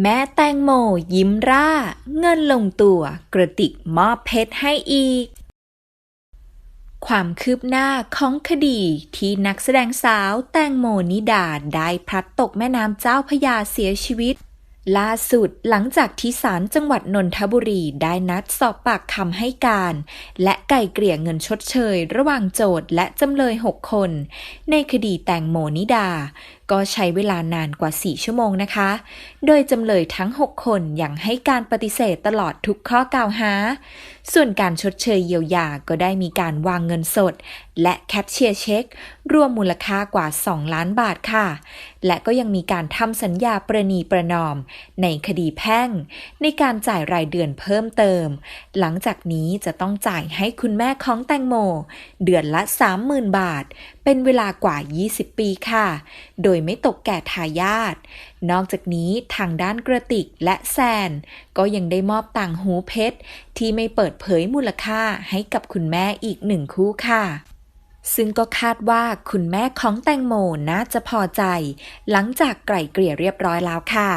แม่แตงโมยิ้มร่า เงินลงตัวกระติกมอบเพชรให้อีก ความคืบหน้าของคดีที่นักแสดงสาวแตงโมนิดาได้พลัดตกแม่น้ำเจ้าพยาเสียชีวิต ล่าสุดหลังจากที่ศาลจังหวัดนนทบุรีได้นัดสอบปากคำให้การ และไก่เกลี่ยเงินชดเชย ระหว่างโจทย์และจำเลย 6 คน ในคดีแตงโมนิดา ก็ใช้เวลานานกว่า 4 ชั่วโมงนะคะ โดยจำเลยทั้ง 6 คนยังให้การปฏิเสธตลอดทุกข้อกล่าวหา ส่วนการชดเชยเยียวยาก็ได้มีการวางเงินสด และแคปเชียร์เช็ค รวมมูลค่ากว่า 2 ล้านบาทค่ะ และก็ยังมีการทำสัญญาประนีประนอม ในคดีแพ่ง ในการจ่ายรายเดือนเพิ่มเติม หลังจากนี้จะต้องจ่ายให้คุณแม่ของแตงโม เดือนละ 30,000 บาทเป็นเวลากว่า 20 ปีค่ะ โดยไม่ตกแก่ทายาท นอกจากนี้ทางด้านกระติกและแซน ก็ยังได้มอบต่างหูเพชร ที่ไม่เปิดเผยมูลค่าให้กับคุณแม่อีกหนึ่งคู่ค่ะซึ่งก็คาดว่าคุณแม่ของแตงโมน่าจะพอใจ หลังจากไกล่เกลี่ยเรียบร้อยแล้วค่ะ